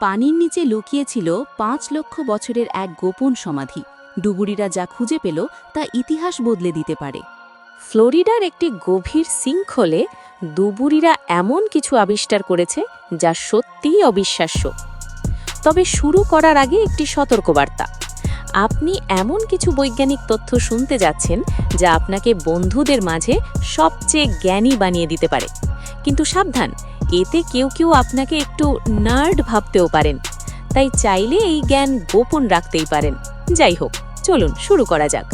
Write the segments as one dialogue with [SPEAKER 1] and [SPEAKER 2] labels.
[SPEAKER 1] পানির নিচে লুকিয়েছিল পাঁচ লক্ষ বছরের এক গোপন সমাধি। ডুবুরিরা যা খুঁজে পেল তা ইতিহাস বদলে দিতে পারে।
[SPEAKER 2] ফ্লোরিডার একটি গভীর সিঙ্কহোলে দুবুরিরা এমন কিছু আবিষ্কার করেছে যা সত্যিই অবিশ্বাস্য। তবে শুরু করার আগে একটি সতর্কবার্তা। আপনি এমন কিছু বৈজ্ঞানিক তথ্য শুনতে যাচ্ছেন যা আপনাকে বন্ধুদের মাঝে সবচেয়ে জ্ঞানী বানিয়ে দিতে পারে। কিন্তু সাবধান, এতে কেউ কেউ আপনাকে একটু নার্ড ভাবতেও পারেন। তাই চাইলে এই জ্ঞান গোপন রাখতেই পারেন। যাই হোক, চলুন শুরু করা যাক।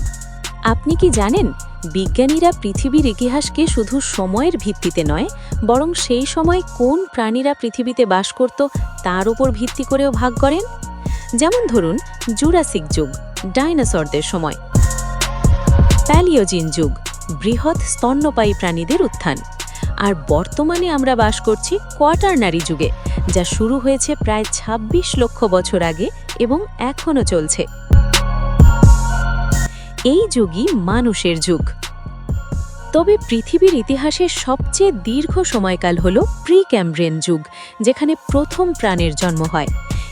[SPEAKER 2] আপনি কি জানেন, বিজ্ঞানীরা পৃথিবীর ইতিহাসকে শুধু সময়ের ভিত্তিতে নয়, বরং সেই সময় কোন প্রাণীরা পৃথিবীতে বাস করত তার উপর ভিত্তি করেও ভাগ করেন? যেমন ধরুন, জুরাসিক যুগ, ডাইনোসরদের সময়। প্যালিওজিন যুগ, বৃহৎ স্তন্যপায়ী প্রাণীদের উত্থান। আর বর্তমানে আমরা বাস করছি কোয়াটারনারি যুগে, যা শুরু হয়েছে প্রায় ২৬ লক্ষ বছর আগে এবং এখনও চলছে। এই যুগই মানুষের যুগ। তবে পৃথিবীর ইতিহাসের সবচেয়ে দীর্ঘ সময়কাল হল প্রি ক্যাম্ব্রিয়ান যুগ, যেখানে প্রথম প্রাণের জন্ম হয়।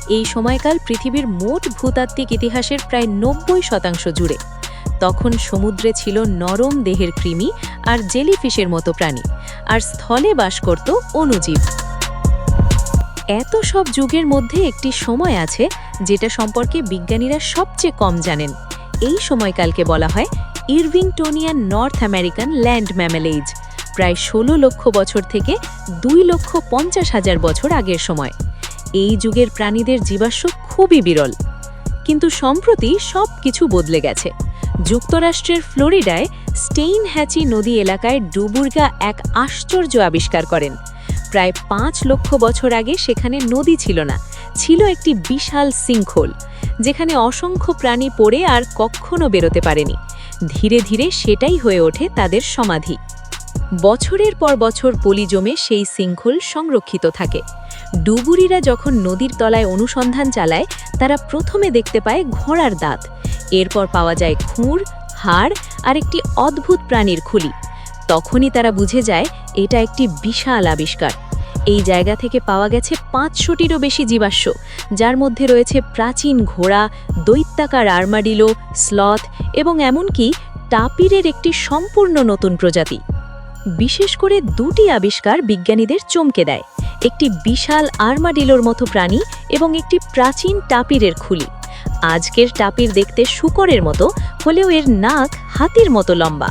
[SPEAKER 2] এই সময়কাল পৃথিবীর মোট ভূতাত্ত্বিক ইতিহাসের প্রায় নব্বই শতাংশ জুড়ে। তখন সমুদ্রে ছিল নরম দেহের কৃমি আর জেলিফিশের মতো প্রাণী। আর স্থলে বাস করত অণুজীব এত সব যুগের মধ্যে একটি সময় আছে যেটা সম্পর্কে বিজ্ঞানীরা সবচেয়ে কম জানেন। এই সময়কালকে বলা হয় Irvingtonian North American land mammals প্রায় ১৬ লক্ষ বছর থেকে দুই লক্ষ পঞ্চাশ হাজার বছর আগের সময়। এই যুগের প্রাণীদের জীবাশ্ম খুবই বিরল। কিন্তু সম্প্রতি সব কিছু বদলে গেছে। যুক্তরাষ্ট্রের ফ্লোরিডায় স্টেইন হ্যাচি নদী এলাকায় ডুবুর্গা এক আশ্চর্য আবিষ্কার করেন। প্রায় পাঁচ লক্ষ বছর আগে সেখানে নদী ছিল না, ছিল একটি বিশাল সিঙ্কহোল যেখানে অসংখ্য প্রাণী পড়ে আর কখনো বেরোতে পারেনি। ধীরে ধীরে সেটাই হয়ে ওঠে তাদের সমাধি। বছরের পর বছর পলি জমে সেই সিঙ্কহোল সংরক্ষিত থাকে। ডুবুরিরা যখন নদীর তলায় অনুসন্ধান চালায়, তারা প্রথমে দেখতে পায় ঘোড়ার দাঁত। এরপর পাওয়া যায় খুঁড়, হাড় আর একটি অদ্ভুত প্রাণীর খুলি। তখনই তারা বুঝে যায় এটা একটি বিশাল আবিষ্কার। এই জায়গা থেকে পাওয়া গেছে পাঁচশোটিরও বেশি জীবাশ্ম, যার মধ্যে রয়েছে প্রাচীন ঘোড়া, দৈত্যাকার আর্মাডিলো, স্লথ এবং এমনকি টাপিরের একটি সম্পূর্ণ নতুন প্রজাতি। বিশেষ করে দুটি আবিষ্কার বিজ্ঞানীদের চমকে দেয়, একটি বিশাল আর্মাডিলোর মতো প্রাণী এবং একটি প্রাচীন টাপিরের খুলি। আজকের টাপির দেখতে শুকরের মতো, হলেও এর নাক হাতির মতো লম্বা।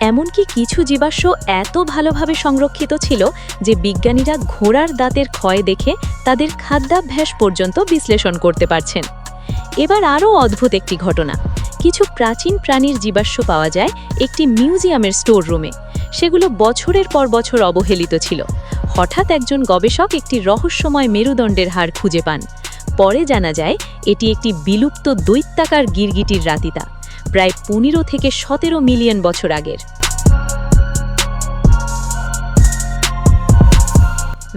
[SPEAKER 2] এমনকি কিছু জীবাশ্ম এত ভালোভাবে সংরক্ষিত ছিল যে বিজ্ঞানীরা ঘোড়ার দাঁতের ক্ষয় দেখে তাদের খাদ্যাভ্যাস পর্যন্ত বিশ্লেষণ করতে পারছেন। এবার আরও অদ্ভুত একটি ঘটনা। কিছু প্রাচীন প্রাণীর জীবাশ্ম পাওয়া যায় একটি মিউজিয়ামের স্টোর রুমে সেগুলো বছরের পর বছর অবহেলিত ছিল। হঠাৎ একজন গবেষক একটি রহস্যময় মেরুদণ্ডের হাড় খুঁজে পান। পরে জানা যায়, এটি একটি বিলুপ্ত দৈত্যাকার গিরগিটির রাতিতা, প্রায় পনেরো থেকে সতেরো মিলিয়ন বছর আগের।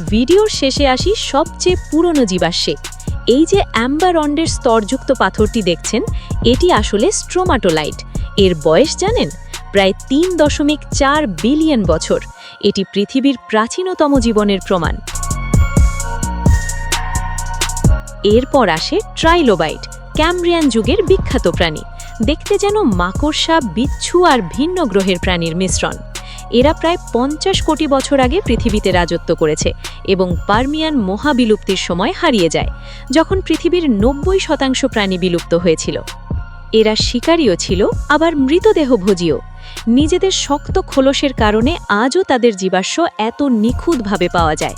[SPEAKER 2] ভিডিওর শেষে আসি সবচেয়ে পুরনো জীবাশ্মে। এই যে অ্যাম্বারন্ডের স্তরযুক্ত পাথরটি দেখছেন, এটি আসলে স্ট্রোমাটোলাইট। এর বয়স জানেন? প্রায় তিন দশমিক চার বিলিয়ন বছর। এটি পৃথিবীর প্রাচীনতম জীবনের প্রমাণ। এরপর আসে ট্রাইলোবাইট, ক্যামব্রিয়ান যুগের বিখ্যাত প্রাণী। দেখতে যেন মাকড়সা, বিচ্ছু আর ভিন্ন গ্রহের প্রাণীর মিশ্রণ। এরা প্রায় পঞ্চাশ কোটি বছর আগে পৃথিবীতে রাজত্ব করেছে এবং পারমিয়ান মহাবিলুপ্তির সময় হারিয়ে যায়, যখন পৃথিবীর নব্বই শতাংশ প্রাণী বিলুপ্ত হয়েছিল। এরা শিকারীও ছিল, আবার মৃতদেহভোজীও। নিজেদের শক্ত খোলসের কারণে আজও তাদের জীবাশ্ম এত নিখুঁতভাবে পাওয়া যায়।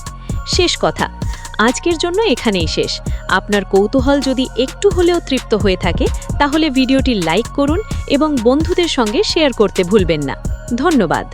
[SPEAKER 2] শেষ কথা আজকের জন্য এখানেই শেষ। আপনার কৌতূহল যদি একটু হলেও তৃপ্ত হয়ে থাকে, তাহলে ভিডিওটি লাইক করুন এবং বন্ধুদের সঙ্গে শেয়ার করতে ভুলবেন না। ধন্যবাদ।